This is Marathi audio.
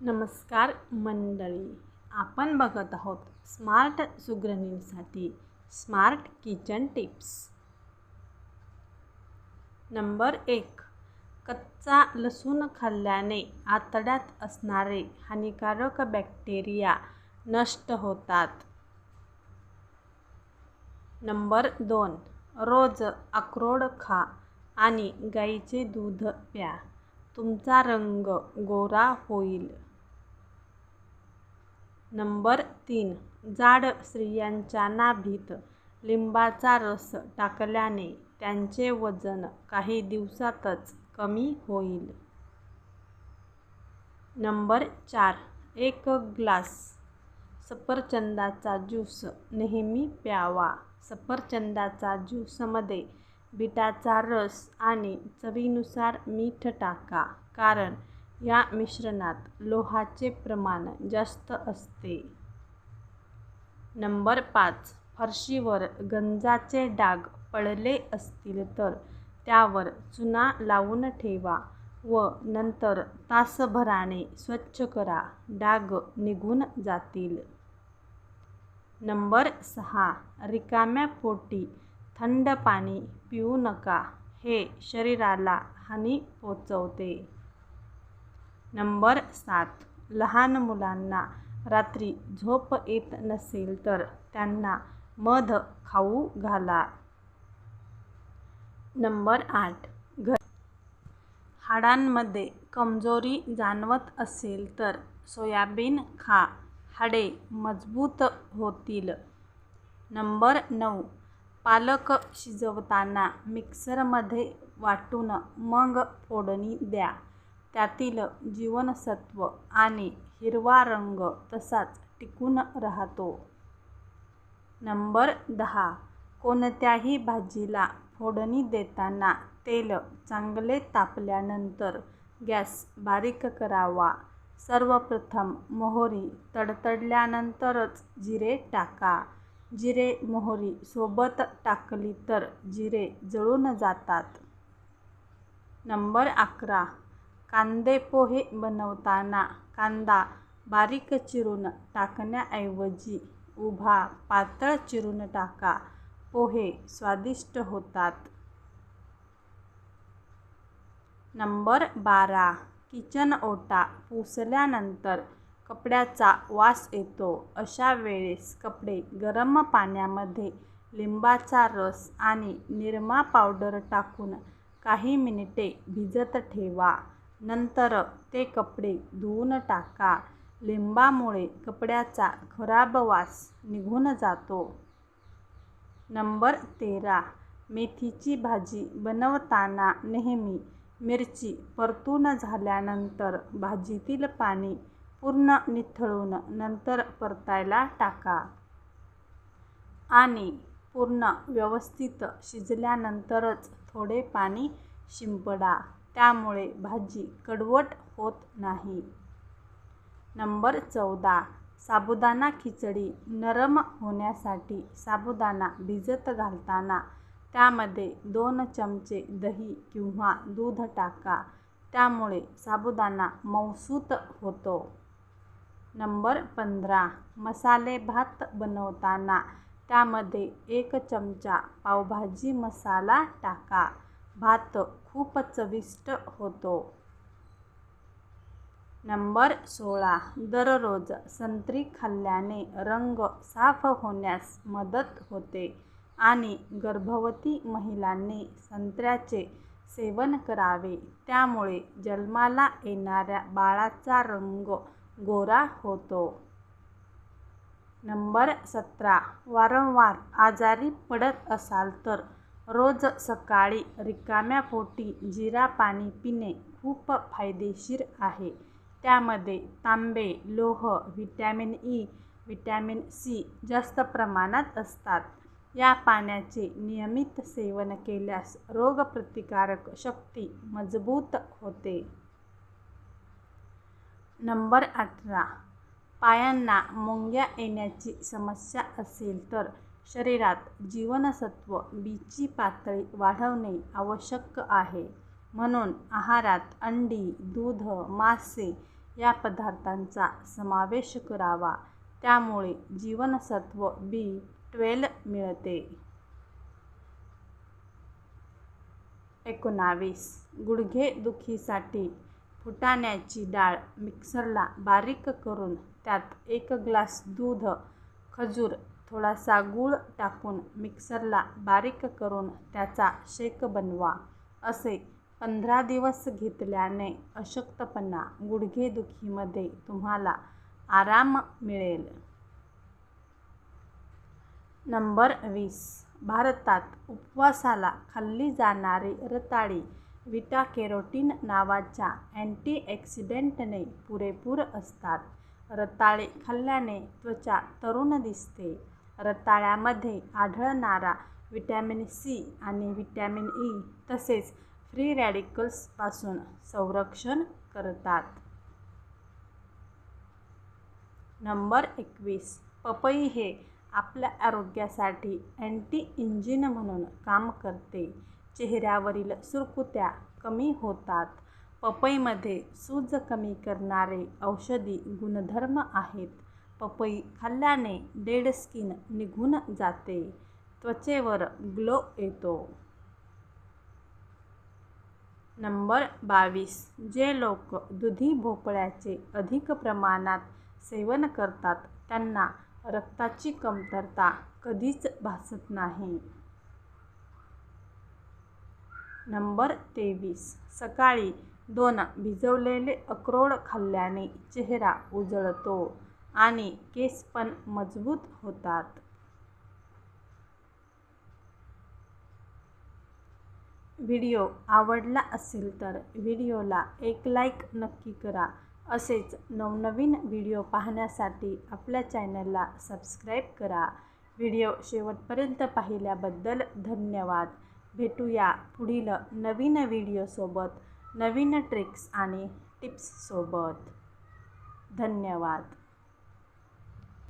नमस्कार मंडळी. आपण बघत आहोत स्मार्ट सुग्रणींसाठी स्मार्ट किचन टिप्स. नंबर एक कच्चा लसूण खाल्ल्याने आतड्यात असणारे हानिकारक बॅक्टेरिया नष्ट होतात. नंबर दोन रोज अक्रोड खा आणि गाईचे दूध प्या. तुमचा रंग गोरा होईल. नंबर तीन. जाड स्त्रियांच्या नाभीत लिंबाचा रस टाकल्याने त्यांचे वजन काही दिवसातच कमी होईल. नंबर चार. एक ग्लास सफरचंदाचा ज्यूस नेहमी प्यावा. सफरचंदाचा ज्यूसमध्ये बिटाचा रस आणि चवीनुसार मीठ टाका कारण या मिश्रणात लोहाचे प्रमाण जास्त असते. नंबर पाच. फरशीवर गंजाचे डाग पडले असतील तर त्यावर चुना लावून ठेवा व नंतर तासभराने स्वच्छ करा डाग निघून जातील. नंबर सहा. रिकाम्या पोटी थंड पाणी पिऊ नका हे शरीराला हानी पोचवते. नंबर सात. लहान मुलांना रात्री झोप येत नसेल तर त्यांना मध खाऊ घाला. नंबर आठ. घ हाडांमध्ये कमजोरी जाणवत असेल तर सोयाबीन खा हाडे मजबूत होतील. नंबर नऊ. पालक शिजवताना मिक्सरमध्ये वाटून मग फोडणी द्या. त्यातील जीवनसत्व आणि हिरवा रंग तसाच टिकून राहतो. नंबर दहा. कोणत्याही भाजीला फोडणी देताना तेल चांगले तापल्यानंतर गॅस बारीक करावा. सर्वप्रथम मोहरी तडतडल्यानंतरच जिरे टाका. जिरे मोहरी सोबत टाकली तर जिरे जळून जातात. नंबर अकरा. कांदे पोहे बनवताना कांदा बारीक चिरून टाकण्याऐवजी उभा पातळ चिरून टाका. पोहे स्वादिष्ट होतात. नंबर बारा. किचन ओटा पुसल्यानंतर कपड्याचा वास येतो. अशा वेळेस कपडे गरम पाण्यामध्ये लिंबाचा रस आणि निरमा पावडर टाकून काही मिनिटे भिजत ठेवा. नंतर ते कपडे धुवून टाका. लिंबामुळे कपड्याचा खराब वास निघून जातो. नंबर तेरा. मेथीची भाजी बनवताना नेहमी मिरची परतून झाल्यानंतर भाजीतील पाणी पूर्ण निथळून नंतर परतायला टाका. आणि पूर्ण व्यवस्थित शिजल्यानंतरच थोडे पाणी शिंपडा. त्यामुळे भाजी कडवट होत नाही. नंबर चौदा. साबुदाणा खिचडी नरम होण्यासाठी साबुदाणा भिजत घालताना त्यामध्ये दोन चमचे दही किंवा दूध टाका. त्यामुळे साबुदाणा मऊसूत होतो. नंबर पंधरा मसाले भात बनवताना त्यामध्ये एक चमचा पावभाजी मसाला टाका. भात खूप चविष्ट होतो. नंबर सोळा दररोज संत्री खाल्ल्याने रंग साफ होण्यास मदत होते आणि गर्भवती महिलांनी संत्र्याचे सेवन करावे. त्यामुळे जन्माला येणाऱ्या बाळाचा रंग गोरा होतो. नंबर सतरा. वारंवार आजारी पडत असाल तर रोज सकाळी रिकाम्या पोटी जिरा पाणी पिणे खूप फायदेशीर आहे. त्यामध्ये तांबे लोह व्हिटॅमिन ई व्हिटॅमिन सी जास्त प्रमाणात असतात. या पाण्याचे नियमित सेवन केल्यास रोगप्रतिकारक शक्ती मजबूत होते. नंबर अठरा. पायांना मुंग्या येण्याची समस्या असेल तर शरीरात जीवनसत्व बीची पातळी वाढवणे आवश्यक आहे. म्हणून आहारात अंडी दूध मासे या पदार्थांचा समावेश करावा. त्यामुळे जीवनसत्व बी ट्वेल्व मिळते. एकोणावीस. गुडघेदुखीसाठी फुटाण्याची डाळ मिक्सरला बारीक करून त्यात एक ग्लास दूध खजूर थोडासा गूळ टाकून मिक्सरला बारीक करून त्याचा शेक बनवा. असे पंधरा दिवस घेतल्याने अशक्तपणा गुडघेदुखीमध्ये तुम्हाला आराम मिळेल. नंबर वीस. भारतात उपवासाला खाल्ली जाणारी रताळी विटा केरोटीन नावाच्या अँटीऑक्सिडेंटने पुरेपूर असतात. रताळे खाल्ल्याने त्वचा तरुण दिसते. रताळ्यामध्ये आढळणारा व्हिटॅमिन सी आणि व्हिटॅमिन ई तसेच फ्री रॅडिकल्सपासून संरक्षण करतात. नंबर एकवीस. पपई हे आपल्या आरोग्यासाठी अँटी इंजिन म्हणून काम करते. चेहऱ्यावरील सुरकुत्या कमी होतात. पपईमध्ये सूज कमी करणारे औषधी गुणधर्म आहेत. पपई खाल्ल्याने डेड स्किन निघून जाते. त्वचेवर ग्लो येतो. नंबर बावीस. जे लोक दुधी भोपळ्याचे अधिक प्रमाणात सेवन करतात त्यांना रक्ताची कमतरता कधीच भासत नाही. नंबर तेवीस. सकाळी दोन भिजवलेले अक्रोड खाल्ल्याने चेहरा उजळतो आणि केस पण मजबूत होतात. व्हिडिओ आवडला असेल तर व्हिडिओला एक लाईक नक्की करा. असेच नवनवीन व्हिडिओ पाहण्यासाठी आपल्या चॅनलला सबस्क्राईब करा. व्हिडिओ शेवटपर्यंत पाहिल्याबद्दल धन्यवाद. भेटूया पुढील नवीन व्हिडिओसोबत नवीन ट्रिक्स आणि टिप्ससोबत धन्यवाद.